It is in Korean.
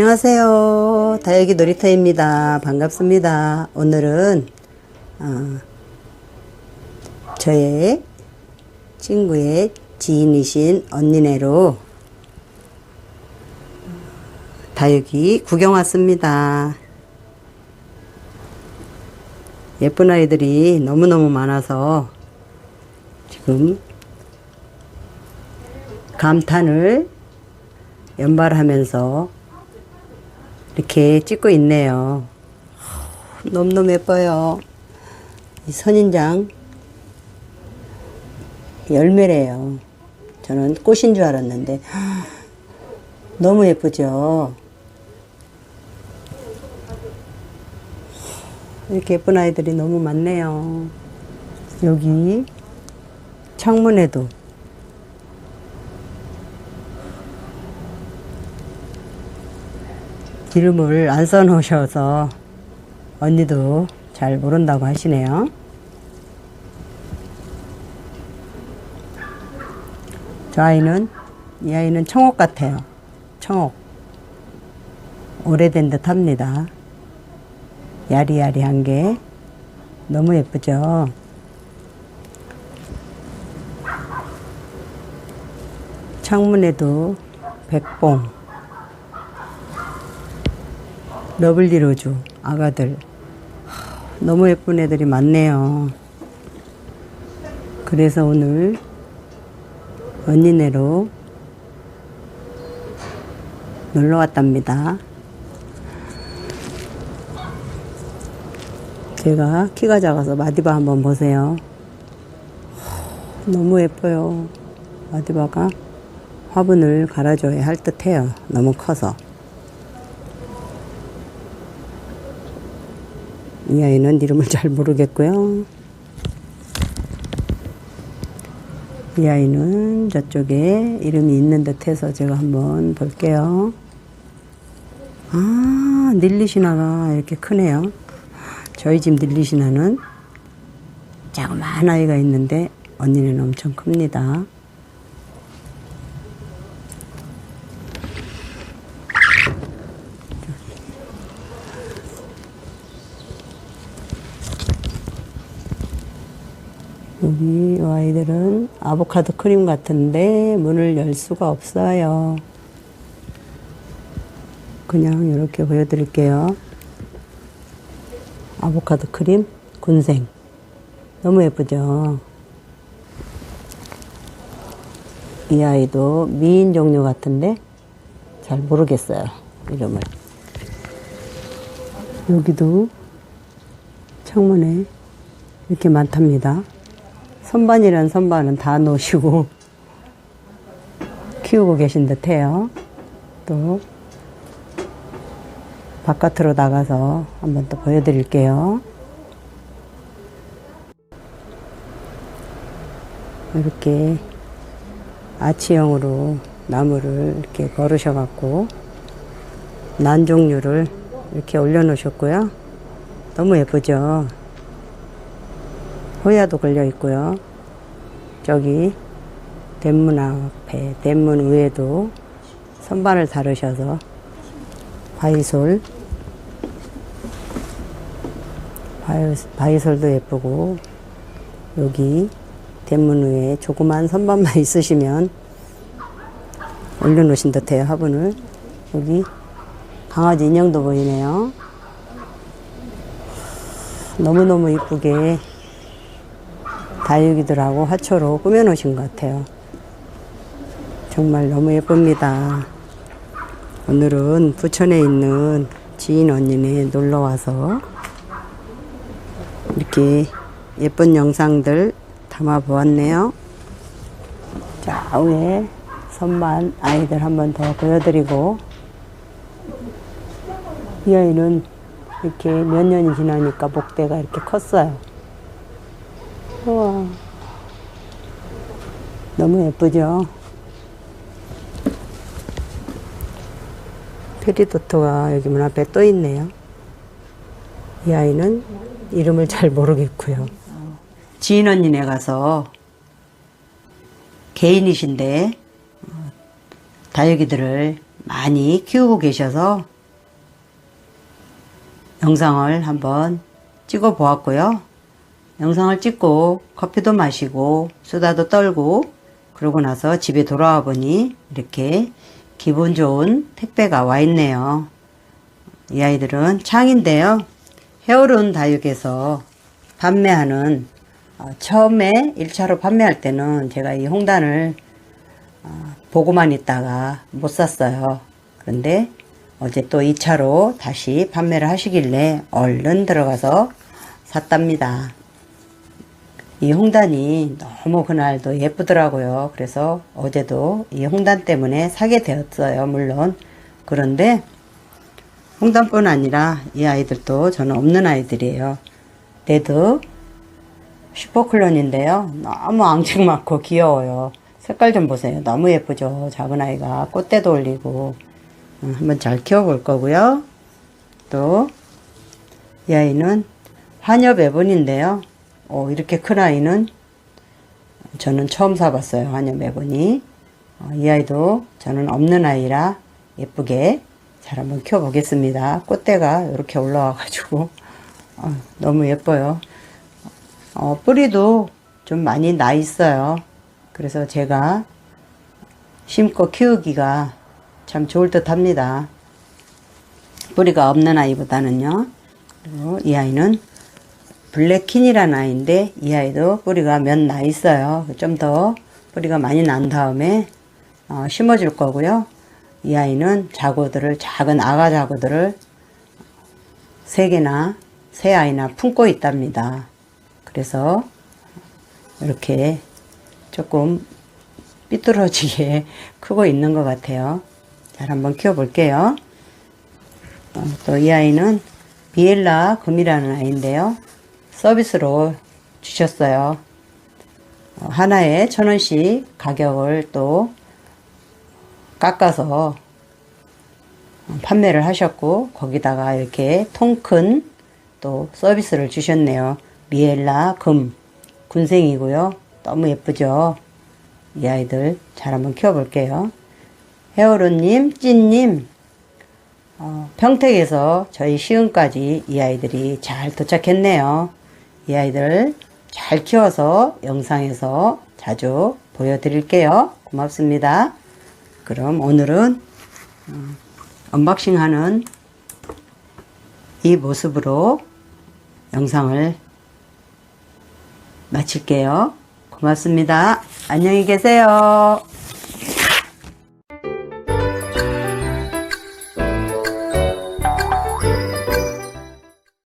안녕하세요. 다육이 놀이터입니다. 반갑습니다. 오늘은 어, 저의 친구의 지인이신 언니네로 다육이 구경 왔습니다. 예쁜 아이들이 너무너무 많아서 지금 감탄을 연발하면서 이렇게 찍고 있네요. 너무너무 예뻐요. 이 선인장 열매래요. 저는 꽃인 줄 알았는데 너무 예쁘죠. 이렇게 예쁜 아이들이 너무 많네요. 여기 창문에도 이름을 안 써놓으셔서 언니도 잘 모른다고 하시네요. 저 아이는 이 아이는 청옥 같아요. 청옥. 오래된 듯 합니다. 야리야리한 게 너무 예쁘죠? 창문에도 백봉, 러블리로즈 아가들 하, 너무 예쁜 애들이 많네요. 그래서 오늘 언니네로 놀러 왔답니다. 제가 키가 작아서 마디바 한번 보세요. 하, 너무 예뻐요. 마디바가 화분을 갈아줘야 할 듯해요. 너무 커서. 이 아이는 이름을 잘 모르겠고요. 이 아이는 저쪽에 이름이 있는 듯 해서 제가 한번 볼게요. 아, 닐리시나가 이렇게 크네요. 저희 집 닐리시나는 자그마한 아이가 있는데 언니는 엄청 큽니다. 여기 이 아이들은 아보카도 크림 같은데 문을 열 수가 없어요. 그냥 이렇게 보여드릴게요. 아보카도 크림 군생. 너무 예쁘죠? 이 아이도 미인 종류 같은데 잘 모르겠어요. 이름을. 여기도 창문에 이렇게 많답니다. 선반이란 선반은 다 놓으시고 키우고 계신 듯 해요. 또 바깥으로 나가서 한번 또 보여드릴게요. 이렇게 아치형으로 나무를 이렇게 걸으셔갖고 난 종류를 이렇게 올려놓으셨고요. 너무 예쁘죠? 호야도 걸려 있고요. 저기 대문 앞에 대문 위에도 선반을 다루셔서 바이솔 바이, 바이 솔도 예쁘고 여기 대문 위에 조그만 선반만 있으시면 올려놓으신 듯해요 화분을 여기 강아지 인형도 보이네요 너무너무 이쁘게 다육이들하고 화초로 꾸며놓으신 것 같아요. 정말 너무 예쁩니다. 오늘은 부천에 있는 지인 언니네 놀러 와서 이렇게 예쁜 영상들 담아 보았네요. 자, 위에 선반 아이들 한 번 더 보여드리고 이 아이는 이렇게 몇 년이 지나니까 목대가 이렇게 컸어요. 우와. 너무 예쁘죠? 페리도토가 여기 문 앞에 또 있네요. 이 아이는 이름을 잘 모르겠고요. 지인 언니네 가서 개인이신데 어, 다육이들을 많이 키우고 계셔서 영상을 한번 찍어 보았고요. 영상을 찍고 커피도 마시고 수다도 떨고 그러고 나서 집에 돌아와 보니 이렇게 기분 좋은 택배가 와 있네요. 이 아이들은 창인데요. 헤어론 다육에서 판매하는 어, 처음에 1차로 판매할 때는 제가 이 홍단을 어, 보고만 있다가 못 샀어요. 그런데 어제 또 2차로 다시 판매를 하시길래 얼른 들어가서 샀답니다. 이 홍단이 너무 그날도 예쁘더라고요. 그래서 어제도 이 홍단 때문에 사게 되었어요. 물론. 그런데 홍단뿐 아니라 이 아이들도 저는 없는 아이들이에요. 레드 슈퍼클론인데요. 너무 앙증 많고 귀여워요. 색깔 좀 보세요. 너무 예쁘죠. 작은 아이가 꽃대도 올리고 음, 한번 잘 키워볼 거고요. 또 이 아이는 화녀 매본인데요. 오, 이렇게 큰 아이는 저는 처음 사봤어요. 매본이. 어, 이 아이도 저는 없는 아이라 예쁘게 잘 한번 키워보겠습니다. 꽃대가 이렇게 올라와가지고 어, 너무 예뻐요. 어, 뿌리도 좀 많이 나 있어요. 그래서 제가 심고 키우기가 참 좋을 듯 합니다. 뿌리가 없는 아이보다는요. 그리고 이 아이는 블랙킨이라는 아이인데 이 아이도 뿌리가 몇 나 있어요. 좀 더 뿌리가 많이 난 다음에 어, 심어줄 거고요. 이 아이는 자구들을 작은 아가 자구들을 세 개나 세 아이나 품고 있답니다. 그래서 이렇게 조금 삐뚤어지게 크고 있는 것 같아요. 잘 한번 키워볼게요. 어, 또이 아이는 비엘라 금이라는 아이인데요. 서비스로 주셨어요. 어, 하나에 천 원씩 가격을 또 깎아서 판매를 하셨고 거기다가 이렇게 통 큰 또 서비스를 주셨네요. 미엘라 금 군생이고요. 너무 예쁘죠? 이 아이들 잘 한번 키워볼게요. 헤어로님, 찐님, 어, 평택에서 저희 시흥까지 이 아이들이 잘 도착했네요. 이 아이들 잘 키워서 영상에서 자주 보여드릴게요. 고맙습니다. 그럼 오늘은 어, 언박싱 하는 이 모습으로 영상을 마칠게요. 고맙습니다. 안녕히 계세요.